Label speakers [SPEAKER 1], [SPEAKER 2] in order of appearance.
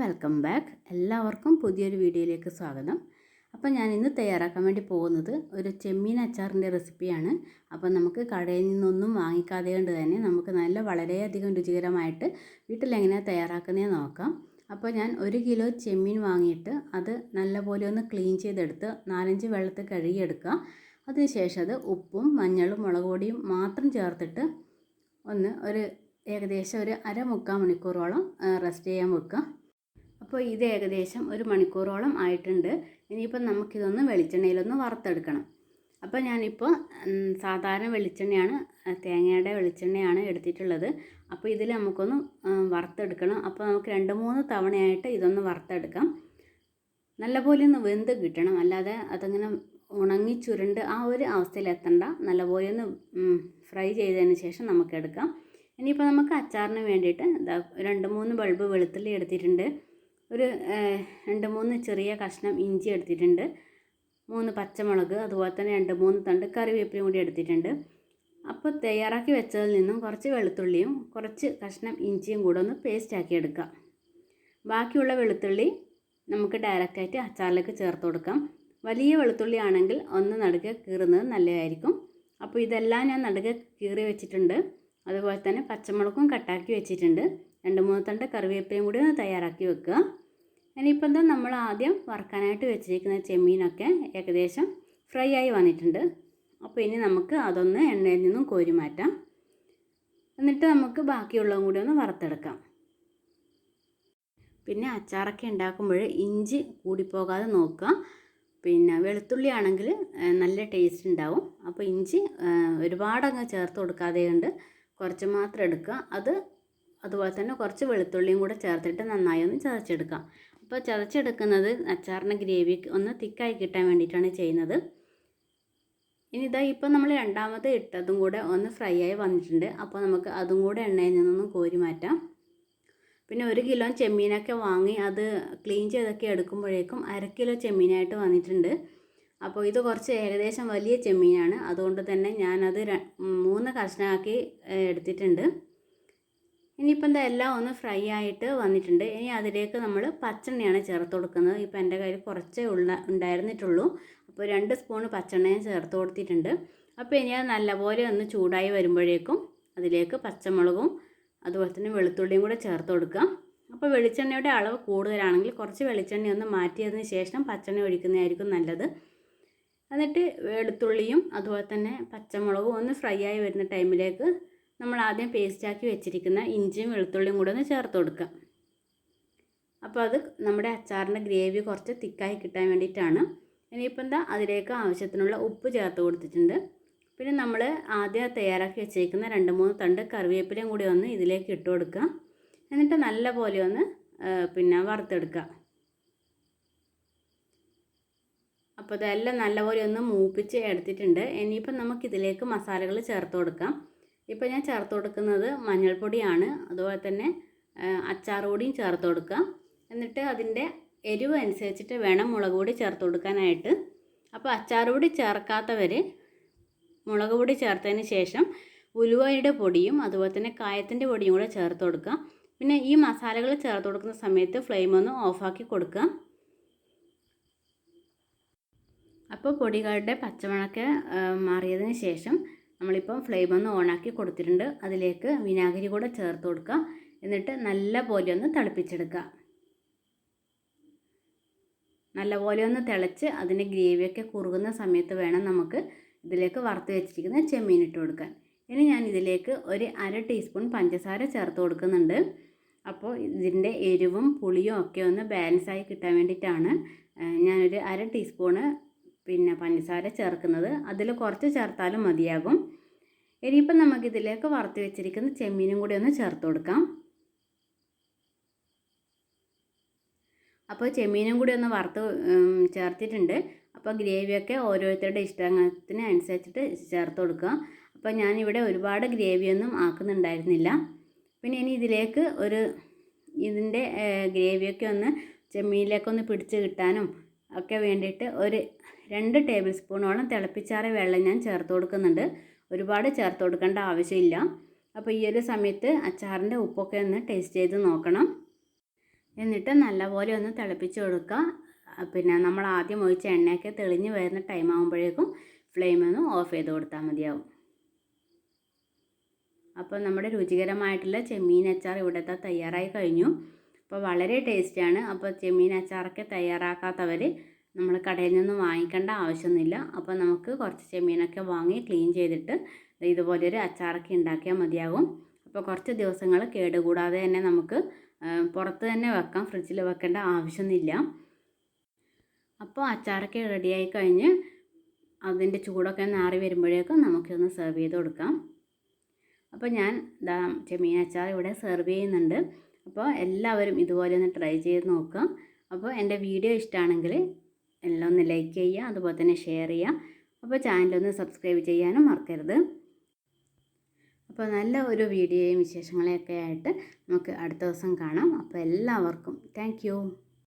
[SPEAKER 1] Welcome back. എല്ലാവർക്കും പുതിയൊരു വീഡിയോയിലേക്ക് സ്വാഗതം. അപ്പോൾ ഞാൻ ഇന്ന് തയ്യാറാക്കാൻ വേണ്ടി പോകുന്നത് ഒരു ചെമ്മീൻ അച്ചാറിന്റെ റെസിപ്പിയാണ്. അപ്പോൾ നമുക്ക് കടയിൽ നിന്നൊന്നും വാങ്ങിക്കാതെ കൊണ്ട് തന്നെ നമുക്ക് നല്ല വളരെയധികം രുചികരമായിട്ട് വീട്ടിലെങ്ങനെയാണ് തയ്യാറാക്കുന്നതെന്ന് നോക്കാം. അപ്പോൾ ഞാൻ ഒരു കിലോ ചെമ്മീൻ വാങ്ങിയിട്ട് അത് നല്ലപോലെ ഒന്ന് ക്ലീൻ ചെയ്തെടുത്ത് നാലഞ്ച് വെള്ളത്തിൽ കഴുകിയെടുക്കുക. അതിനുശേഷം അത് ഉപ്പും മഞ്ഞളും മുളക് പൊടിയും മാത്രം ചേർത്തിട്ട് ഒന്ന് ഒരു ഏകദേശം ഒരു അര മുക്കാൽ മണിക്കൂറോളം റെസ്റ്റ് ചെയ്യാൻ വെക്കുക. അപ്പോൾ ഇത് ഏകദേശം ഒരു മണിക്കൂറോളം ആയിട്ടുണ്ട്. ഇനിയിപ്പോൾ നമുക്കിതൊന്ന് വെളിച്ചെണ്ണയിലൊന്ന് വറുത്തെടുക്കണം. അപ്പോൾ ഞാനിപ്പോൾ സാധാരണ വെളിച്ചെണ്ണയാണ് തേങ്ങയുടെ വെളിച്ചെണ്ണയാണ് എടുത്തിട്ടുള്ളത്. അപ്പോൾ ഇതിൽ നമുക്കൊന്ന് വറുത്തെടുക്കണം. അപ്പോൾ നമുക്ക് രണ്ട് മൂന്ന് തവണയായിട്ട് ഇതൊന്ന് വറുത്തെടുക്കാം. നല്ലപോലെ ഒന്ന് വെന്ത് കിട്ടണം. അല്ലാതെ അതങ്ങനെ ഉണങ്ങി ചുരുണ്ട് ആ ഒരു അവസ്ഥയിൽ എത്തണ്ട. നല്ലപോലെ ഒന്ന് ഫ്രൈ ചെയ്തതിന് ശേഷം നമുക്ക് എടുക്കാം. ഇനിയിപ്പോൾ നമുക്ക് അച്ചാറിന് വേണ്ടിയിട്ട് രണ്ട് മൂന്ന് ബൾബ് വെളുത്തുള്ളി എടുത്തിട്ടുണ്ട്. ഒരു രണ്ട് മൂന്ന് ചെറിയ കഷ്ണം ഇഞ്ചി എടുത്തിട്ടുണ്ട്. മൂന്ന് പച്ചമുളക് അതുപോലെ തന്നെ രണ്ട് മൂന്ന് തണ്ട് കറിവേപ്പിലയും കൂടി എടുത്തിട്ടുണ്ട്. അപ്പോൾ തയ്യാറാക്കി വെച്ചതിൽ നിന്നും കുറച്ച് വെളുത്തുള്ളിയും കുറച്ച് കഷ്ണം ഇഞ്ചിയും കൂടെ ഒന്ന് പേസ്റ്റാക്കി എടുക്കാം. ബാക്കിയുള്ള വെളുത്തുള്ളി നമുക്ക് ഡയറക്റ്റായിട്ട് അച്ചാറിലേക്ക് ചേർത്ത് കൊടുക്കാം. വലിയ വെളുത്തുള്ളി ആണെങ്കിൽ ഒന്ന് നടുക്കെ കീറുന്നത് നല്ലതായിരിക്കും. അപ്പോൾ ഇതെല്ലാം ഞാൻ നടുക്കെ കീറി വെച്ചിട്ടുണ്ട്. അതുപോലെ തന്നെ പച്ചമുളകും കട്ടാക്കി വെച്ചിട്ടുണ്ട്. രണ്ട് മൂന്ന് തണ്ട് കറിവേപ്പിലയും കൂടി ഒന്ന് തയ്യാറാക്കി വെക്കുക. ഇനിയിപ്പോൾ എന്താ നമ്മൾ ആദ്യം വറുക്കാനായിട്ട് വെച്ചിരിക്കുന്ന ചെമ്മീനൊക്കെ ഏകദേശം ഫ്രൈ ആയി വന്നിട്ടുണ്ട്. അപ്പോൾ ഇനി നമുക്ക് അതൊന്ന് എണ്ണയിൽ നിന്നും കോരി മാറ്റാം. എന്നിട്ട് നമുക്ക് ബാക്കിയുള്ളതും കൂടി ഒന്ന് വറുത്തെടുക്കാം. പിന്നെ അച്ചാറൊക്കെ ഉണ്ടാക്കുമ്പോൾ ഇഞ്ചി കൂടിപ്പോകാതെ നോക്കുക. പിന്നെ വെളുത്തുള്ളി ആണെങ്കിൽ നല്ല ടേസ്റ്റ് ഉണ്ടാവും. അപ്പോൾ ഇഞ്ചി ഒരുപാടങ്ങ് ചേർത്ത് കൊടുക്കാതെ കൊണ്ട് കുറച്ച് മാത്രം എടുക്കുക. അത് അതുപോലെ തന്നെ കുറച്ച് വെളുത്തുള്ളിയും കൂടെ ചേർത്തിട്ട് നന്നായി ഒന്ന് ചതച്ചെടുക്കാം അപ്പോൾ ചതച്ചെടുക്കുന്നത് അച്ചാറിന്റെ ഗ്രേവിക്ക് ഒന്ന് തിക്കായി കിട്ടാൻ വേണ്ടിയിട്ടാണ് ചെയ്യുന്നത്. ഇനി ഇതാ ഇപ്പോൾ നമ്മൾ രണ്ടാമത് ഇട്ടതും കൂടെ ഒന്ന് ഫ്രൈ ആയി വന്നിട്ടുണ്ട്. അപ്പോൾ നമുക്ക് അതും കൂടെ എണ്ണയിൽ നിന്നൊന്ന് കോരി മാറ്റാം. പിന്നെ ഒരു കിലോ ചെമ്മീനൊക്കെ വാങ്ങി അത് ക്ലീൻ ചെയ്തൊക്കെ എടുക്കുമ്പോഴേക്കും അര കിലോ ചെമ്മീനായിട്ട് വന്നിട്ടുണ്ട്. അപ്പോൾ ഇത് കുറച്ച് ഏകദേശം വലിയ ചെമ്മീനാണ്. അതുകൊണ്ട് തന്നെ ഞാനത് മൂന്ന് കഷ്ണമാക്കി എടുത്തിട്ടുണ്ട്. ഇനിയിപ്പോൾ എന്താ എല്ലാം ഒന്ന് ഫ്രൈ ആയിട്ട് വന്നിട്ടുണ്ട്. ഇനി അതിലേക്ക് നമ്മൾ പച്ചെണ്ണയാണ് ചേർത്ത് കൊടുക്കുന്നത്. ഇപ്പോൾ എന്റെ കയ്യിൽ കുറച്ചേ ഉള്ള ഉണ്ടായിരുന്നിട്ടുള്ളൂ. അപ്പോൾ രണ്ട് സ്പൂൺ പച്ചെണ്ണയും ചേർത്ത് കൊടുത്തിട്ടുണ്ട്. അപ്പോൾ ഇനി അത് നല്ലപോലെ ഒന്ന് ചൂടായി വരുമ്പോഴേക്കും അതിലേക്ക് പച്ചമുളകും അതുപോലെ തന്നെ വെളുത്തുള്ളിയും കൂടെ ചേർത്ത് കൊടുക്കാം. അപ്പോൾ വെളിച്ചെണ്ണയുടെ അളവ് കൂടുതലാണെങ്കിൽ കുറച്ച് വെളിച്ചെണ്ണ ഒന്ന് മാറ്റിയതിന് ശേഷം പച്ചെണ്ണ ഒഴിക്കുന്നതായിരിക്കും നല്ലത്. എന്നിട്ട് വെളുത്തുള്ളിയും അതുപോലെ തന്നെ പച്ചമുളകും ഒന്ന് ഫ്രൈ ആയി വരുന്ന ടൈമിലേക്ക് നമ്മൾ ആദ്യം പേസ്റ്റാക്കി വെച്ചിരിക്കുന്ന ഇഞ്ചിയും വെളുത്തുള്ളിയും കൂടെ ഒന്ന് ചേർത്ത് കൊടുക്കുക അപ്പോൾ അത് നമ്മുടെ അച്ചാറിന്റെ ഗ്രേവി കുറച്ച് തിക്കായി കിട്ടാൻ വേണ്ടിയിട്ടാണ്. ഇനിയിപ്പോൾ എന്താ അതിലേക്ക് ആവശ്യത്തിനുള്ള ഉപ്പ് ചേർത്ത് കൊടുത്തിട്ടുണ്ട്. പിന്നെ നമ്മൾ ആദ്യം തയ്യാറാക്കി വെച്ചേക്കുന്ന രണ്ട് മൂന്ന് തണ്ട് കറിവേപ്പിലയും കൂടി ഒന്ന് ഇതിലേക്ക് ഇട്ട് കൊടുക്കുക. എന്നിട്ട് നല്ല പോലെ ഒന്ന് പിന്നെ വറുത്തെടുക്കുക. അപ്പോൾ ഇതെല്ലാം നല്ലപോലെ ഒന്ന് മൂപ്പിച്ച് എടുത്തിട്ടുണ്ട്. ഇനിയിപ്പം നമുക്കിതിലേക്ക് മസാലകൾ ചേർത്ത് കൊടുക്കാം. ഇപ്പോൾ ഞാൻ ചേർത്ത് കൊടുക്കുന്നത് മഞ്ഞൾപ്പൊടിയാണ്. അതുപോലെ തന്നെ അച്ചാറുപൊടിയും ചേർത്ത് കൊടുക്കുക. എന്നിട്ട് അതിന്റെ എരിവ് അനുസരിച്ചിട്ട് വേണം മുളക് പൊടി ചേർത്ത് കൊടുക്കാനായിട്ട്. അപ്പോൾ അച്ചാർ പൊടി ചേർക്കാത്തവർ മുളക് പൊടി ചേർത്തതിന് ശേഷം ഉലുവയുടെ പൊടിയും അതുപോലെ തന്നെ കായത്തിന്റെ പൊടിയും കൂടെ ചേർത്ത് കൊടുക്കുക. പിന്നെ ഈ മസാലകൾ ചേർത്ത് കൊടുക്കുന്ന സമയത്ത് ഫ്ലെയിം ഒന്ന് ഓഫാക്കി കൊടുക്കുക. അപ്പോൾ പൊടികളുടെ പച്ചമണക്ക് ആ, മാറിയതിന് ശേഷം നമ്മളിപ്പം ഫ്ലെയിം ഒന്ന് ഓണാക്കി കൊടുത്തിട്ടുണ്ട്. അതിലേക്ക് വിനാഗിരി കൂടെ ചേർത്ത് കൊടുക്കുക എന്നിട്ട് നല്ല പോലെ ഒന്ന് തിളപ്പിച്ചെടുക്കുക. നല്ലപോലെ ഒന്ന് തിളച്ച് അതിന്റെ ഗ്രേവിയൊക്കെ കുറുകുന്ന സമയത്ത് വേണം നമുക്ക് ഇതിലേക്ക് വറുത്ത് വെച്ചിരിക്കുന്ന ചെമ്മീൻ ഇട്ട് കൊടുക്കാൻ. ഇനി ഞാൻ ഇതിലേക്ക് ഒരു അര ടീസ്പൂൺ പഞ്ചസാര ചേർത്ത് കൊടുക്കുന്നുണ്ട്. അപ്പോൾ ഇതിന്റെ എരിവും പുളിയും ഒക്കെ ഒന്ന് ബാലൻസായി കിട്ടാൻ വേണ്ടിയിട്ടാണ് ഞാനൊരു അര ടീസ്പൂണ് പിന്നെ പഞ്ചസാര ചേർക്കുന്നത് അതിൽ കുറച്ച് ചേർത്താലും മതിയാകും. ഇനിയിപ്പം നമുക്കിതിലേക്ക് വറുത്ത് വെച്ചിരിക്കുന്ന ചെമ്മീനും കൂടി ഒന്ന് ചേർത്ത് കൊടുക്കാം. അപ്പോൾ ചെമ്മീനും കൂടി ഒന്ന് വറുത്ത് ചേർത്തിട്ടുണ്ട്. അപ്പോൾ ഗ്രേവിയൊക്കെ ഓരോരുത്തരുടെ ഇഷ്ടത്തിന് അനുസരിച്ചിട്ട് ചേർത്ത് കൊടുക്കുക. അപ്പോൾ ഞാനിവിടെ ഒരുപാട് ഗ്രേവിയൊന്നും ആക്കുന്നുണ്ടായിരുന്നില്ല. പിന്നെ ഇനി ഇതിലേക്ക് ഒരു ഇതിന്റെ ഗ്രേവിയൊക്കെ ഒന്ന് ചെമ്മീനിലേക്കൊന്ന് പിടിച്ച് കിട്ടാനും ഒക്കെ വേണ്ടിയിട്ട് ഒരു രണ്ട് ടേബിൾ സ്പൂണോളം തിളപ്പിച്ചാറിയ വെള്ളം ഞാൻ ചേർത്ത് കൊടുക്കുന്നുണ്ട്. ഒരുപാട് ചേർത്ത് കൊടുക്കേണ്ട ആവശ്യമില്ല. അപ്പോൾ ഈ ഒരു സമയത്ത് അച്ചാറിന്റെ ഉപ്പൊക്കെ ഒന്ന് ടേസ്റ്റ് ചെയ്ത് നോക്കണം. എന്നിട്ട് നല്ലപോലെ ഒന്ന് തിളപ്പിച്ച് കൊടുക്കുക. പിന്നെ നമ്മൾ ആദ്യം ഒഴിച്ച എണ്ണയൊക്കെ തെളിഞ്ഞ് വരുന്ന ടൈം ആകുമ്പോഴേക്കും ഫ്ലെയിം ഒന്ന് ഓഫ് ചെയ്ത് കൊടുത്താൽ മതിയാവും. അപ്പോൾ നമ്മുടെ രുചികരമായിട്ടുള്ള ചെമ്മീൻ അച്ചാർ ഇവിടുത്തെ തയ്യാറായി കഴിഞ്ഞു. അപ്പോൾ വളരെ ടേസ്റ്റിയാണ് അപ്പോൾ ചെമ്മീൻ അച്ചാറൊക്കെ തയ്യാറാക്കാത്തവർ നമ്മൾ കടയിൽ നിന്ന് വാങ്ങിക്കേണ്ട ആവശ്യമൊന്നുമില്ല. അപ്പോൾ നമുക്ക് കുറച്ച് ചെമ്മീനൊക്കെ വാങ്ങി ക്ലീൻ ചെയ്തിട്ട് ഇതുപോലൊരു അച്ചാറൊക്കെ ഉണ്ടാക്കിയാൽ മതിയാകും. അപ്പോൾ കുറച്ച് ദിവസങ്ങൾ കേടുകൂടാതെ തന്നെ നമുക്ക് പുറത്ത് തന്നെ വെക്കാം. ഫ്രിഡ്ജിൽ വെക്കേണ്ട ആവശ്യമൊന്നുമില്ല. അപ്പോൾ അച്ചാറൊക്കെ റെഡിയായി കഴിഞ്ഞ് അതിന്റെ ചൂടൊക്കെ നാറി വരുമ്പോഴേക്കും നമുക്കൊന്ന് സെർവ് ചെയ്ത് കൊടുക്കാം. അപ്പോൾ ഞാൻ ചെമ്മീൻ അച്ചാർ ഇവിടെ സെർവ് ചെയ്യുന്നുണ്ട്. അപ്പോൾ എല്ലാവരും ഇതുപോലെ ഒന്ന് ട്രൈ ചെയ്ത് നോക്കുക. അപ്പോൾ എന്റെ വീഡിയോ ഇഷ്ടമാണെങ്കിൽ എല്ലാം ഒന്ന് ലൈക്ക് ചെയ്യുക അതുപോലെ തന്നെ ഷെയർ ചെയ്യുക. അപ്പോൾ ചാനലൊന്ന് സബ്സ്ക്രൈബ് ചെയ്യാനും മറക്കരുത്. അപ്പോൾ നല്ല ഒരു വീഡിയോയും വിശേഷങ്ങളെയൊക്കെ ആയിട്ട് നമുക്ക് അടുത്ത ദിവസം കാണാം. അപ്പോൾ എല്ലാവർക്കും താങ്ക്